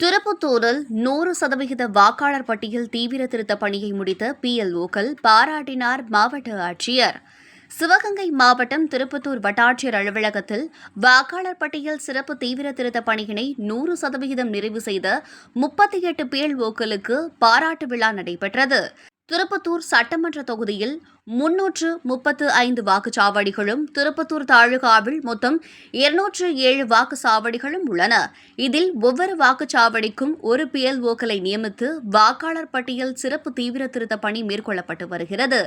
திருப்புத்தூரில் நூறு சதவிகித வாக்காளர் பட்டியல் தீவிர திருத்த பணியை முடித்த பிஎல்ஓக்கள் பாராட்டினார் மாவட்ட ஆட்சியர். சிவகங்கை மாவட்டம் திருப்பத்தூர் வட்டாட்சியர் அலுவலகத்தில் வாக்காளர் பட்டியல் சிறப்பு தீவிர திருத்த பணியினை நூறு சதவிகிதம் நிறைவு செய்த முப்பத்தி எட்டு பிஎல்ஓக்களுக்கு பாராட்டு விழா நடைபெற்றது. திருப்பத்தூர் சட்டமன்ற தொகுதியில் முன்னூற்று முப்பத்து ஐந்து வாக்குச்சாவடிகளும் திருப்பத்தூர் தாலுகாவில் மொத்தம் இருநூற்று ஏழு வாக்குச்சாவடிகளும் உள்ளன. இதில் ஒவ்வொரு வாக்குச்சாவடிக்கும் ஒரு பிஎல்ஓக்களை நியமித்து வாக்காளர் பட்டியல் சிறப்பு தீவிர திருத்த பணி மேற்கொள்ளப்பட்டு வருகிறது.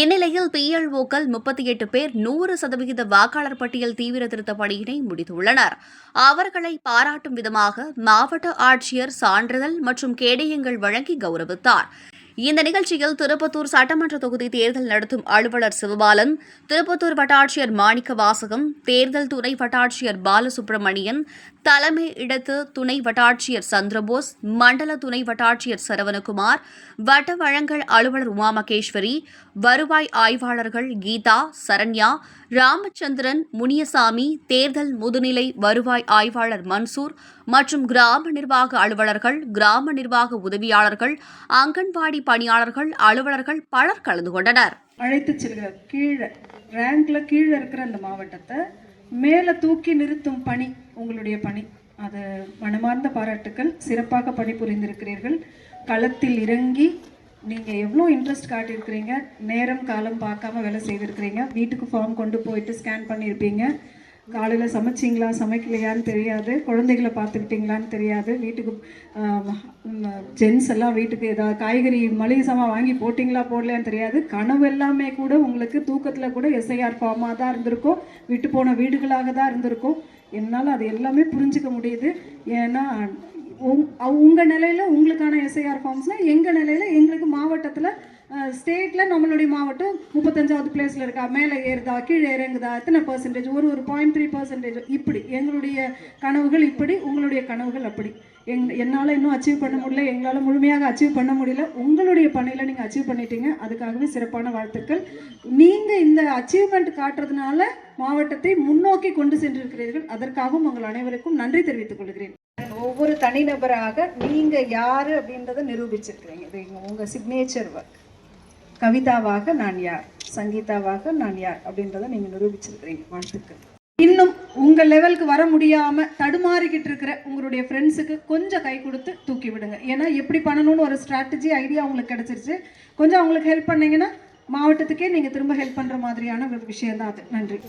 இந்நிலையில் பிஎல்ஓக்கள் முப்பத்தி எட்டு பேர் நூறு சதவிகித வாக்காளர் பட்டியல் தீவிர திருத்த பணியினை முடித்துள்ளனர். அவர்களை பாராட்டும் விதமாக மாவட்ட ஆட்சியர் சான்றிதழ் மற்றும் கேடயங்கள் வழங்கி கௌரவித்தார். இந்த நிகழ்ச்சியில் திருப்பத்தூர் சட்டமன்ற தொகுதி தேர்தல் நடத்தும் அலுவலர் சிவபாலன் திருப்பத்தூர் வட்டாட்சியர் மாணிக்க வாசகம் தேர்தல் துணை வட்டாட்சியர் பாலசுப்ரமணியன் தலைமை இடத்து துணை வட்டாட்சியர் சந்திரபோஸ் மண்டல துணை வட்டாட்சியர் சரவணகுமார் வட்ட வழங்கல் அலுவலர் உமா மகேஸ்வரி வருவாய் ஆய்வாளர்கள் கீதா சரண்யா ராமச்சந்திரன் முனியசாமி தேர்தல் முதுநிலை வருவாய் ஆய்வாளர் மன்சூர் மற்றும் கிராம நிர்வாக அலுவலர்கள் கிராம நிர்வாக உதவியாளர்கள் அங்கன்வாடி பணியாளர்கள் அலுவலர்கள் பலர் கலந்து கொண்டனர். அழைத்து செல்கிறார் கீழே ரேங்க்ல கீழே இருக்கிற அந்த மாவட்டத்தை மேலே தூக்கி நிறுத்தும் பணி உங்களுடைய பணி. அது மனமார்ந்த பாராட்டுக்கள் சிறப்பாக பணிபுரிந்திருக்கிறீர்கள். களத்தில் இறங்கி நீங்கள் எவ்வளோ இன்ட்ரெஸ்ட் காட்டியிருக்கிறீங்க? நேரம் காலம் பார்க்காம வேலை செய்திருக்கிறீங்க. வீட்டுக்கு ஃபார்ம் கொண்டு போயிட்டு ஸ்கேன் பண்ணியிருப்பீங்க. காலையில் சமைச்சிங்களா? சமைக்கலையான்னு தெரியாது. குழந்தைகளை பார்த்துக்கிட்டீங்களான்னு தெரியாது. வீட்டுக்கு ஜென்ஸ் எல்லாம் வீட்டுக்கு ஏதாவது காய்கறி மளிகை சாமான் வாங்கி போட்டிங்களா போடலையான்னு தெரியாது. கனவு எல்லாமே கூட உங்களுக்கு தூக்கத்தில் கூட எஸ்ஐஆர் ஃபார்மாக தான் இருந்திருக்கும். விட்டு போன வீடுகளாக தான் இருந்திருக்கும். என்னால் அது எல்லாமே புரிஞ்சுக்க முடியுது. ஏன்னா உங்கள் நிலையில் உங்களுக்கான எஸ்ஐஆர் ஃபார்ம்ஸ்னால் எங்கள் நிலையில் எங்களுக்கு மாவட்டத்தில் ஸ்டேட்டில் நம்மளுடைய மாவட்டம் முப்பத்தஞ்சாவது பிளேஸில் இருக்கா? மேலே ஏறுதா? கீழே இறங்குதா? எத்தனை பர்சன்டேஜ் ஒரு ஒரு பாயிண்ட் த்ரீ பர்சன்டேஜ் இப்படி. எங்களுடைய கனவுகள் இப்படி உங்களுடைய கனவுகள் அப்படி. எங் என்னால் இன்னும் அச்சீவ் பண்ண முடியல எங்களால் முழுமையாக அச்சீவ் பண்ண முடியல. உங்களுடைய பணியில் நீங்கள் அச்சீவ் பண்ணிட்டீங்க. அதுக்காகவே சிறப்பான வாழ்த்துக்கள். நீங்கள் இந்த அச்சீவ்மெண்ட் காட்டுறதுனால மாவட்டத்தை முன்னோக்கி கொண்டு சென்றிருக்கிறீர்கள். அதற்காகவும் உங்கள் அனைவருக்கும் நன்றி தெரிவித்துக் கொள்கிறேன். ஒரு தனிநபராக நீங்கள் யார் அப்படின்றத நிரூபிச்சிருக்கிறீங்க. இது உங்கள் சிக்னேச்சர் ஒர்க் கவிதாவாக நான் யார்? சங்கீதாவாக நான் யார்? அப்படின்றத நீங்கள் நிரூபிச்சிருக்கிறீங்க. வாழ்த்துக்கள். இன்னும் உங்கள் லெவலுக்கு வர முடியாமல் தடுமாறிக்கிட்டு இருக்கிற உங்களுடைய ஃப்ரெண்ட்ஸுக்கு கொஞ்சம் கை கொடுத்து தூக்கி விடுங்க. ஏன்னா எப்படி பண்ணணும்னு ஒரு ஸ்ட்ராட்டஜி ஐடியா உங்களுக்கு கிடச்சிருச்சு. கொஞ்சம் அவங்களுக்கு ஹெல்ப் பண்ணிங்கன்னா மாவட்டத்துக்கே நீங்கள் திரும்ப ஹெல்ப் பண்ணுற மாதிரியான ஒரு விஷயம் தான் அது நன்றி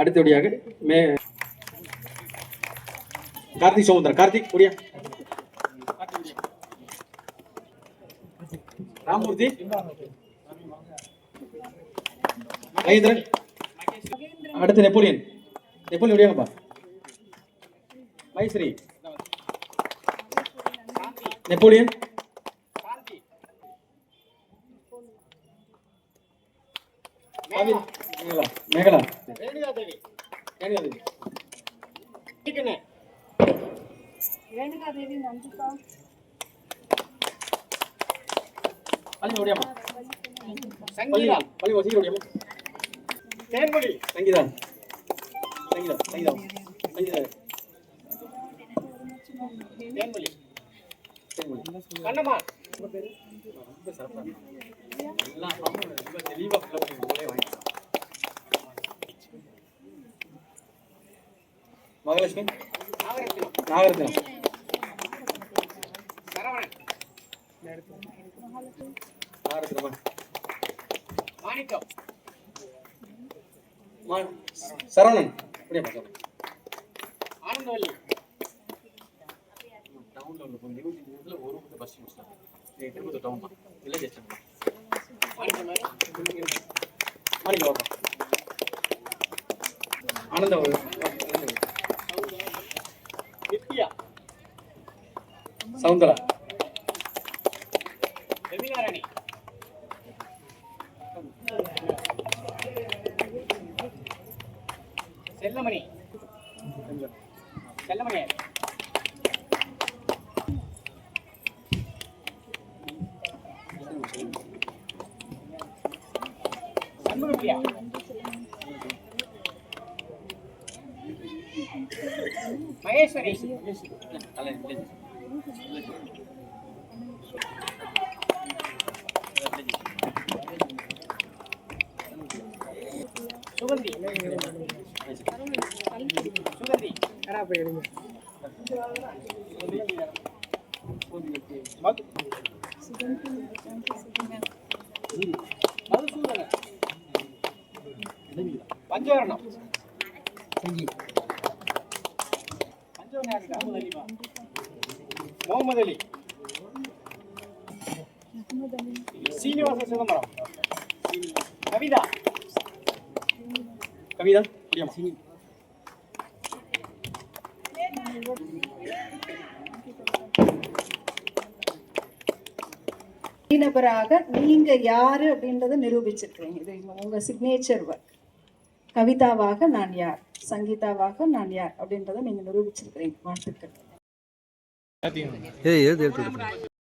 அடுத்தபடியாக மே கார்த்திக் சோமுந்தர் கார்த்திக் ஒடியா ராமூர்த்தி மகேந்திரன். அடுத்து நெப்போலியன். நெப்போலியன் ஒடியாங்கப்பா மைஸ்ரீ நெப்போலியன். பள்ளி ஓடியாமா பள்ளி பள்ளி வசீர் ஓடியாமா தேன்மொழி சங்கீதா சங்கீதா சங்கீதா சங்கீதா தேன்மொழி தேன்மொழி கண்ணம்மா. ரொம்ப சிறப்பா லட்சுமி. நாகரத்னம். நாகரத்னமா. மாணிக்கம். சரவணன். அப்படியே பார்க்கலாம். ஆனந்தவல்லி. டவுன்ல உள்ள இருபத்தி மூணுல ஒரு பத்து பஸ் முடிச்சிட்டாங்க இது திருப்பத்தூர் டவுன் தான் வில்லேஜ் எஸ்டேட் மாணிக்கம். வாப்பா சவுந்தரா. செல்லமணி. செல்லமணி சண்முகப்பிரியா? மகேஸ்வரி. நல்லா சுகந்தி சுகந்தி மது பஞ்சவரணம் பஞ்சவரணம் முகமது அலி சீனிவாச சிதம்பரம் கவிதா கவிதா முடியாமா தனிநபராக நீங்க யாரு அப்படின்றத நிரூபிச்சிருக்கிறீங்க இது உங்க சிக்னேச்சர் ஒர்க் கவிதாவாக நான் யார் சங்கீதாவாக நான் யார் அப்படின்றத நீங்க நிரூபிச்சிருக்கிறீங்க வாழ்த்துக்கள் ஏய் எழுது எடுத்து